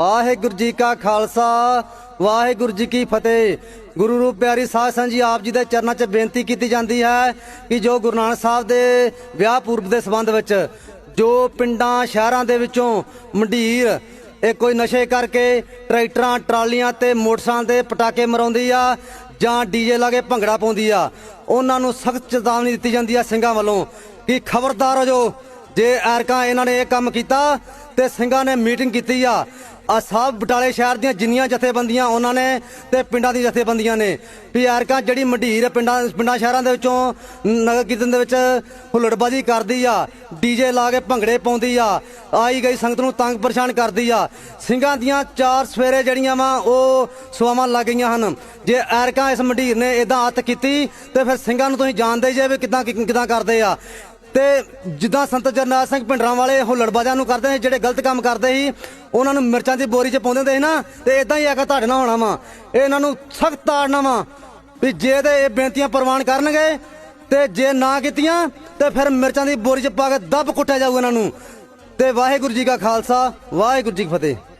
ਵਾਹਿਗੁਰੂ ਜੀ ਕਾ ਖਾਲਸਾ, ਵਾਹਿਗੁਰੂ ਜੀ ਕੀ ਫਤਿਹ। ਗੁਰੂ ਰੂਪ ਪਿਆਰੀ ਸਾਧ ਸੰਗਤ ਜੀ, ਆਪ ਜੀ ਦੇ ਚਰਨਾਂ 'ਚ ਬੇਨਤੀ ਕੀਤੀ ਜਾਂਦੀ ਹੈ ਕਿ ਜੋ ਗੁਰੂ ਨਾਨਕ ਸਾਹਿਬ ਦੇ ਵਿਆਹ ਪੂਰਬ ਦੇ ਸੰਬੰਧ ਵਿੱਚ ਜੋ ਪਿੰਡਾਂ, ਸ਼ਹਿਰਾਂ ਦੇ ਵਿੱਚੋਂ ਮੰਡੀਰ, ਇਹ ਕੋਈ ਨਸ਼ੇ ਕਰਕੇ ਟਰੈਕਟਰਾਂ, ਟਰਾਲੀਆਂ ਤੇ ਮੋਟਰਸਾਈਕਲ ਦੇ ਪਟਾਕੇ ਮਰਾਉਂਦੀ ਆ ਜਾਂ ਡੀਜੇ ਲਾ ਕੇ ਭੰਗੜਾ ਪਾਉਂਦੀ ਆ, ਉਹਨਾਂ ਨੂੰ ਸਖਤ ਚੇਤਾਵਨੀ ਦਿੱਤੀ ਜਾਂਦੀ ਆ ਸਿੰਘਾਂ ਵੱਲੋਂ ਕਿ ਖਬਰਦਾਰ ਹੋ ਜੋ, ਜੇ ਐਰਕਾਂ ਇਹਨਾਂ ਨੇ ਇਹ ਕੰਮ ਕੀਤਾ ਤੇ ਸਿੰਘਾਂ ਨੇ ਮੀਟਿੰਗ ਕੀਤੀ ਆ ਆ ਸਭ ਬਟਾਲੇ ਸ਼ਹਿਰ ਦੀਆਂ ਜਿੰਨੀਆਂ ਜਥੇਬੰਦੀਆਂ ਉਹਨਾਂ ਨੇ ਤੇ ਪਿੰਡਾਂ ਦੀ ਜਥੇਬੰਦੀਆਂ ਨੇ। ਵੀ ਐਰਕਾਂ ਜਿਹੜੀ ਮੰਡੀਰ ਪਿੰਡਾਂ ਪਿੰਡਾਂ ਸ਼ਹਿਰਾਂ ਦੇ ਵਿੱਚੋਂ ਨਗਰ ਕੀਰਤਨ ਦੇ ਵਿੱਚ ਹੁੱਲੜਬਾਜ਼ੀ ਕਰਦੀ ਆ, ਡੀਜੇ ਲਾ ਕੇ ਭੰਗੜੇ ਪਾਉਂਦੀ ਆ, ਆਈ ਗਈ ਸੰਗਤ ਨੂੰ ਤੰਗ ਪਰੇਸ਼ਾਨ ਕਰਦੀ ਆ। ਸਿੰਘਾਂ ਦੀਆਂ ਚਾਰ ਸਵੇਰੇ ਜਿਹੜੀਆਂ ਵਾ, ਉਹ ਸੁਆਵਾਂ ਲੱਗ ਗਈਆਂ ਹਨ। ਜੇ ਐਰਕਾਂ ਇਸ ਮੰਡੀਰ ਨੇ ਇਦਾਂ ਹੱਥ ਕੀਤੀ, ਤੇ ਫਿਰ ਸਿੰਘਾਂ ਨੂੰ ਤੁਸੀਂ ਜਾਣਦੇ ਜੇ ਵੀ ਕਿਦਾਂ ਕਿਦਾਂ ਕਰਦੇ ਆ। ਤੇ ਜਿੱਦਾਂ ਸੰਤ ਜਰਨੈਲ ਸਿੰਘ ਭਿੰਡਰਾਂ ਵਾਲੇ ਹੁੱਲੜਬਾਜ਼ਾਂ ਨੂੰ ਕਰਦੇ ਸੀ ਜਿਹੜੇ ਗਲਤ ਕੰਮ ਕਰਦੇ ਸੀ, ਉਹਨਾਂ ਨੂੰ ਮਿਰਚਾਂ ਦੀ ਬੋਰੀ 'ਚ ਪਾਉਂਦੇ ਹੁੰਦੇ ਸੀ ਨਾ, ਤੇ ਇਦਾਂ ਹੀ ਆ ਕੇ ਤੁਹਾਡੇ ਨਾਲ ਹੋਣਾ ਵਾ। ਇਹ ਇਹਨਾਂ ਨੂੰ ਸਖਤ ਤਾੜਨਾ ਵਾ ਵੀ ਜੇ ਤੇ ਇਹ ਬੇਨਤੀਆਂ ਪ੍ਰਵਾਨ ਕਰਨਗੇ, ਤੇ ਜੇ ਨਾ ਕੀਤੀਆਂ, ਤੇ ਫਿਰ ਮਿਰਚਾਂ ਦੀ ਬੋਰੀ 'ਚ ਪਾ ਕੇ ਦੱਬ ਕੁੱਟਿਆ ਜਾਊਗਾ ਇਹਨਾਂ ਨੂੰ। ਤੇ ਵਾਹਿਗੁਰੂ ਜੀ ਕਾ ਖਾਲਸਾ, ਵਾਹਿਗੁਰੂ ਜੀ ਕੀ ਫਤਿਹ।